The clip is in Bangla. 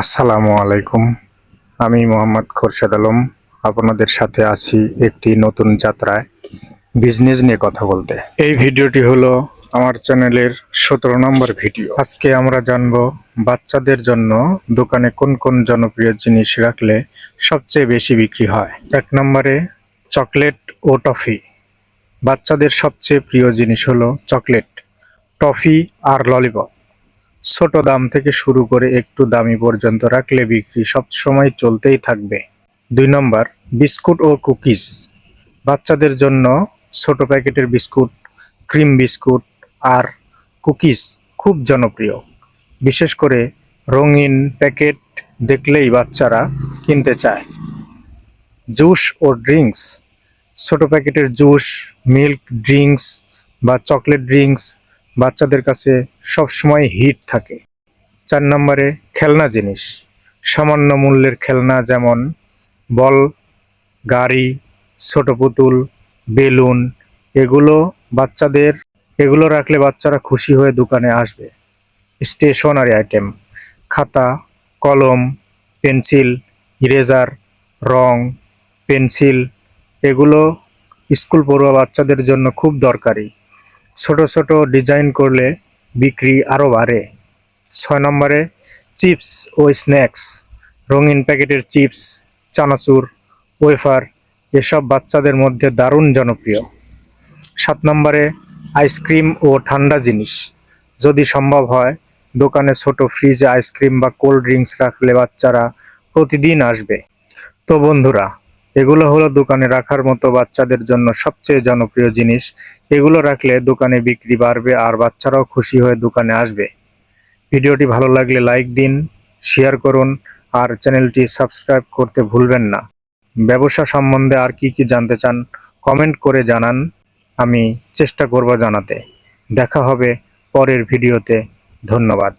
আসসালামু আলাইকুম। আমি মোহাম্মদ খোরশেদ আলম। আপনাদের সাথে আছি একটি নতুন যাত্রায় বিজনেস নিয়ে কথা বলতে। এই ভিডিওটি হলো আমার চ্যানেলের সতেরো নম্বর ভিডিও। আজকে আমরা জানব বাচ্চাদের জন্য দোকানে কোন কোন জনপ্রিয় জিনিস রাখলে সবচেয়ে বেশি বিক্রি হয়। এক নম্বরে চকলেট ও টফি। বাচ্চাদের সবচেয়ে প্রিয় জিনিস হলো চকলেট, টফি আর ললিপপ। ছোট দাম থেকে শুরু করে একটু দামি পর্যন্ত রাখলে বিক্রি সবসময় চলতেই থাকবে। দুই নম্বর, বিস্কুট ও কুকিজ। বাচ্চাদের জন্য ছোট প্যাকেটের বিস্কুট, ক্রিম বিস্কুট আর কুকিজ খুব জনপ্রিয়। বিশেষ করে রঙিন প্যাকেট দেখলেই বাচ্চারা কিনতে চায়। জুস ও ড্রিঙ্কস। ছোট প্যাকেটের জুস, মিল্ক ড্রিঙ্কস বা চকলেট ড্রিঙ্কস বাচ্চাদের কাছে সবসময় হিট থাকে। চার নম্বরে খেলনা জিনিস। সামান্য মূল্যের খেলনা যেমন বল, গাড়ি, ছোট পুতুল, বেলুন, এগুলো বাচ্চাদের, এগুলো রাখলে বাচ্চারা খুশি হয়ে দোকানে আসবে। স্টেশনারি আইটেম, খাতা, কলম, পেন্সিল, ইরেজার, রং, পেন্সিল, এগুলো স্কুল পড়ুয়া বাচ্চাদের জন্য খুব দরকারি। ছোট ছোট ডিজাইন করলে বিক্রি আরও বাড়ে। ছয় নম্বরে চিপস ও স্ন্যাক্স, রঙিন প্যাকেটের চিপস, চানাচুর, ওয়েফার, এসব বাচ্চাদের মধ্যে দারুণ জনপ্রিয়। সাত নম্বরে আইসক্রিম ও ঠান্ডা জিনিস। যদি সম্ভব হয়, দোকানে ছোট ফ্রিজে আইসক্রিম বা কোল্ড ড্রিঙ্কস রাখলে বাচ্চারা প্রতিদিন আসবে। তো বন্ধুরা এগুলো হলো দোকানে রাখার মতো বাচ্চাদের জন্য সবচেয়ে জনপ্রিয় জিনিস। এগুলো রাখলে দোকানে বিক্রি বাড়বে আর বাচ্চারাও খুশি হয়ে দোকানে আসবে। ভিডিওটি ভালো লাগলে লাইক দিন, শেয়ার করুন, আর চ্যানেলটি সাবস্ক্রাইব করতে ভুলবেন না। ব্যবসা সম্বন্ধে আর কি কি জানতে চান, কমেন্ট করে জানান। আমি চেষ্টা করব জানাতে। দেখা হবে পরের ভিডিওতে। ধন্যবাদ।